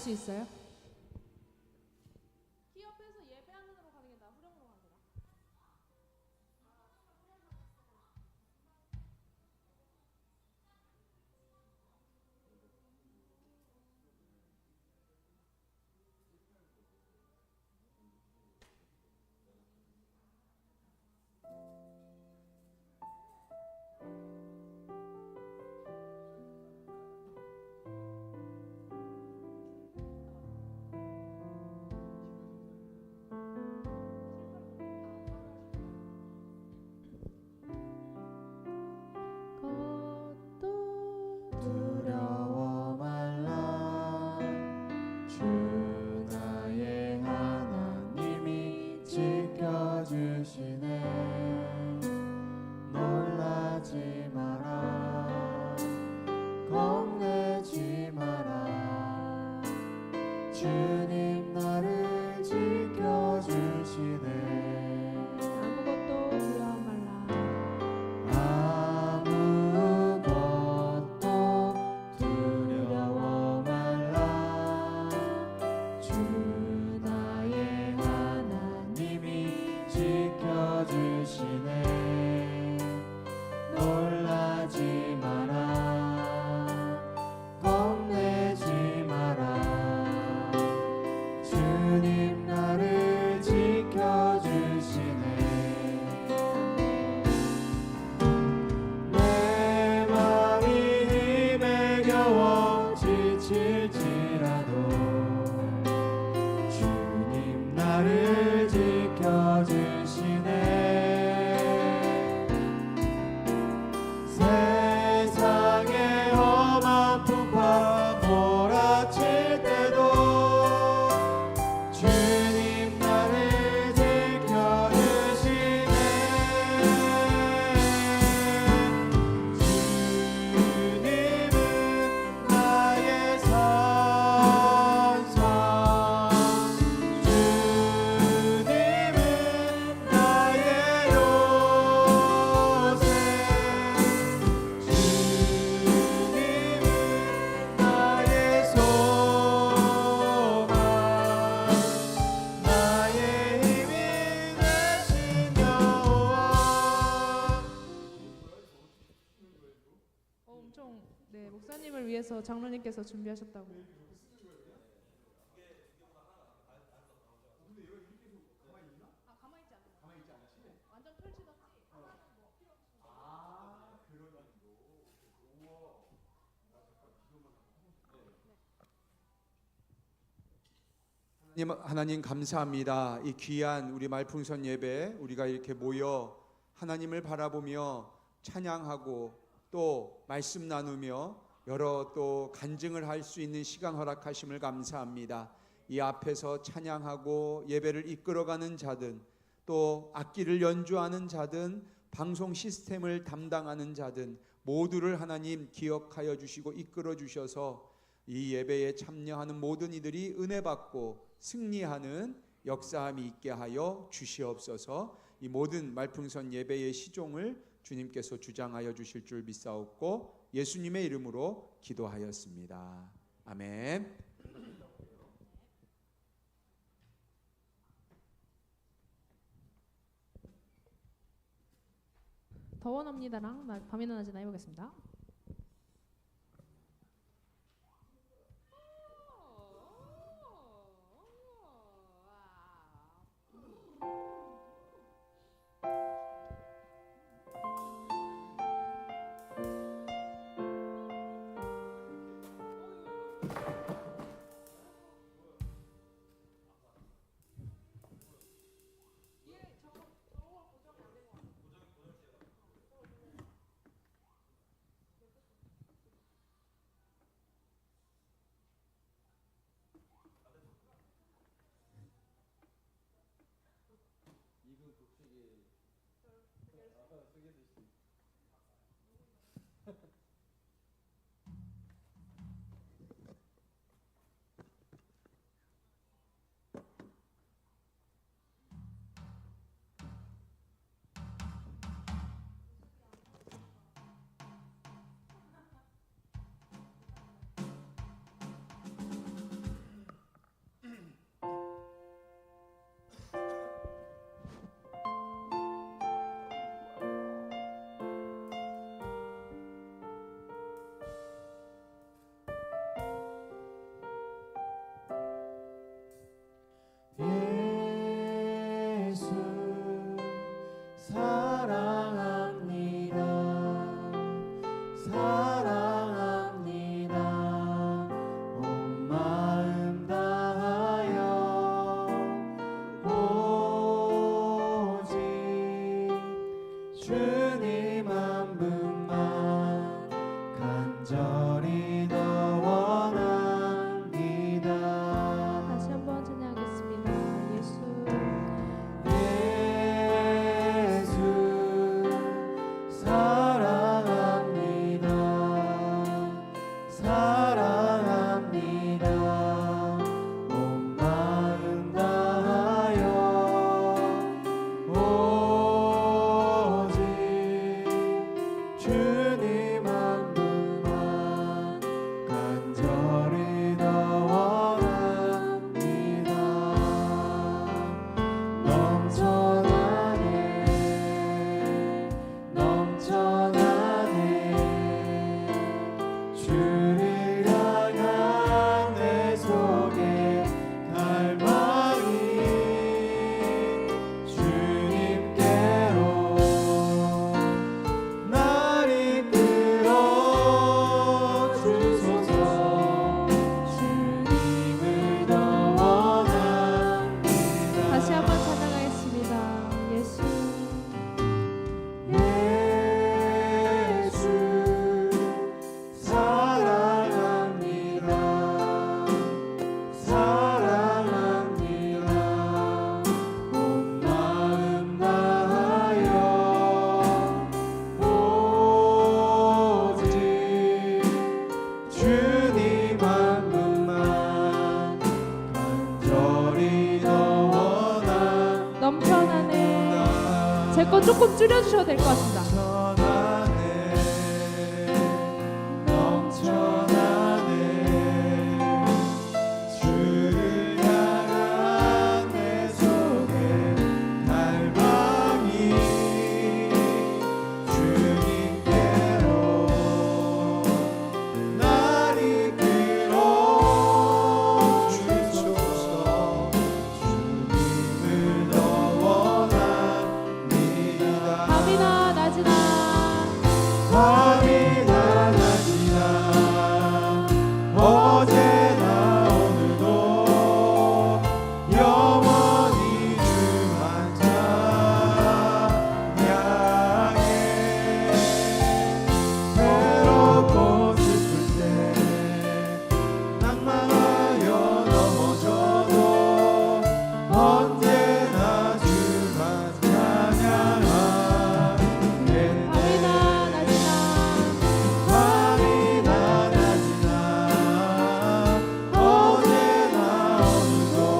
수 있어요? 위해서 장로님께서 준비하셨다고. 하나님 감사합니다. 이 귀한 우리 말풍선 예배 우리가 이렇게 모여 하나님을 바라보며 찬양하고 또 말씀 나누며 여러 또 간증을 할 수 있는 시간 허락하심을 감사합니다. 이 앞에서 찬양하고 예배를 이끌어가는 자든 또 악기를 연주하는 자든 방송 시스템을 담당하는 자든 모두를 하나님 기억하여 주시고 이끌어 주셔서 이 예배에 참여하는 모든 이들이 은혜 받고 승리하는 역사함이 있게 하여 주시옵소서. 이 모든 말풍선 예배의 시종을 주님께서 주장하여 주실 줄 믿사옵고 예수님의 이름으로 기도하였습니다. 아멘. 더원합니다랑 나- 밤이나 낮이나 해보겠습니다. 제건 조금 줄여주셔도 될 것 같습니다. Oh.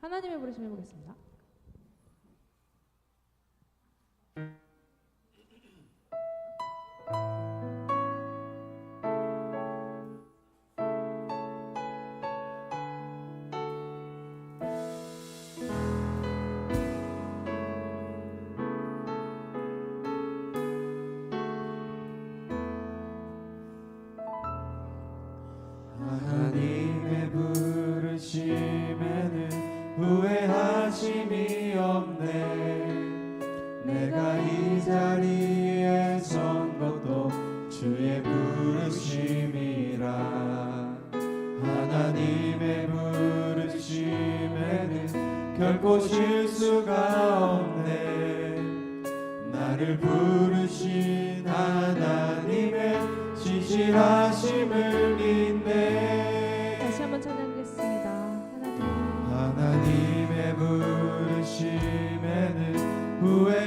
하나님의 부르심 해보겠습니다. 내가 이 자리에 선 것도 주의 부르심이라. 하나님의 부르심에는 결코 실수가 없네. 나를 부르신 하나님의 진실하심을 믿네. 다시 한번 찬양하겠습니다. 하나님. 하나님의 부르심에는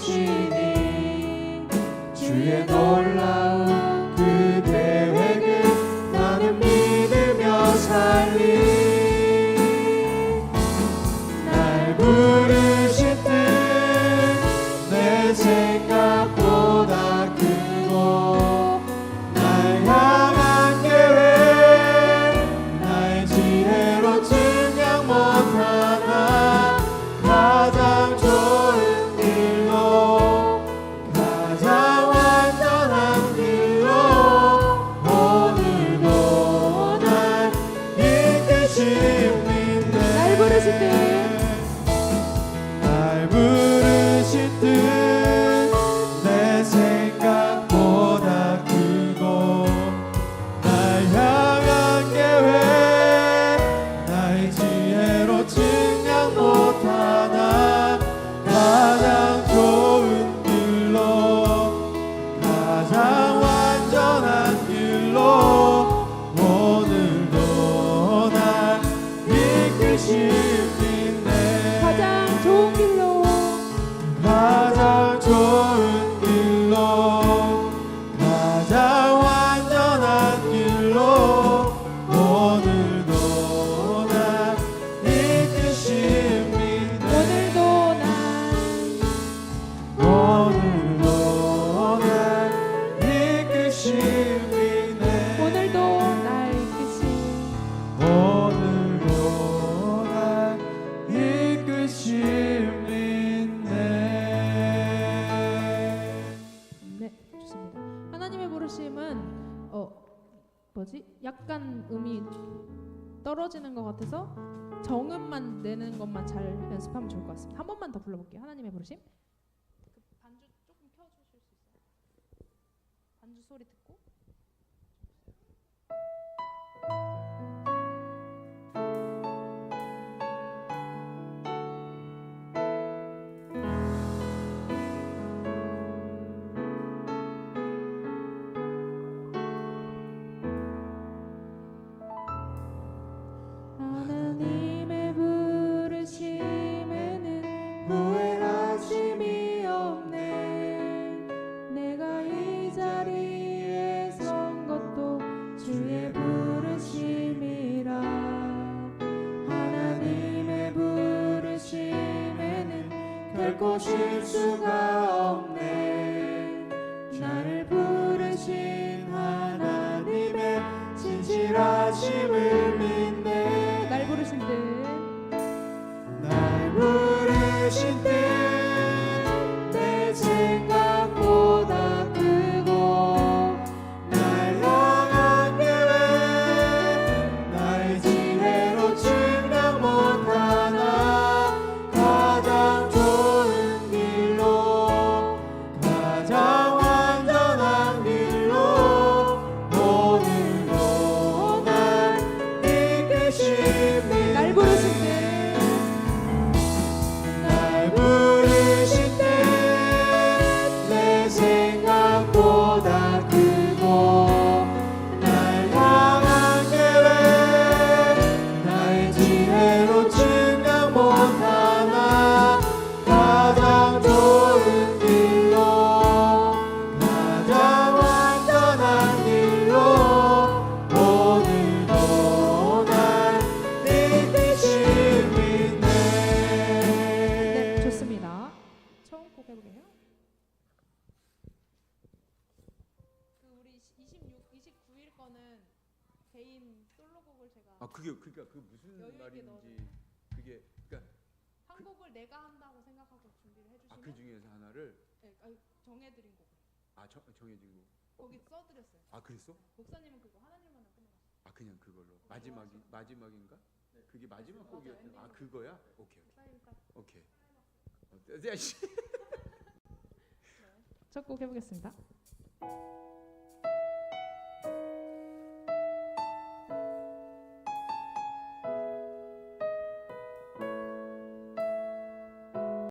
Jesus. 부르심은 어 뭐지? 약간 음이 떨어지는 것 같아서 정음만 내는 것만 잘 연습하면 좋을 것 같습니다. 한 번만 더 불러볼게요. 하나님의 부르심. 그 반주 조금 켜주실 수 있어요? 반주 소리 듣 부르신 그러니까 그 무슨 여유 있게 말인지 그게 그러니까 한 곡을 내가 한다고 생각하고 준비를 해주시면 아 그 중에서 하나를 네, 아니, 정해드린 곡 아 정, 정해진 거. 거기 써드렸어요. 아 그랬어? 목사님은 그거 하나님만 끝내갔어요. 아 그냥 그걸로 마지막이 마지막인가? 그게 마지막 맞아요. 곡이었던. 아 엔딩으로. 그거야? 오케이 목사님 딱 오케이. 어, 야, 씨. 첫 곡 해보겠습니다.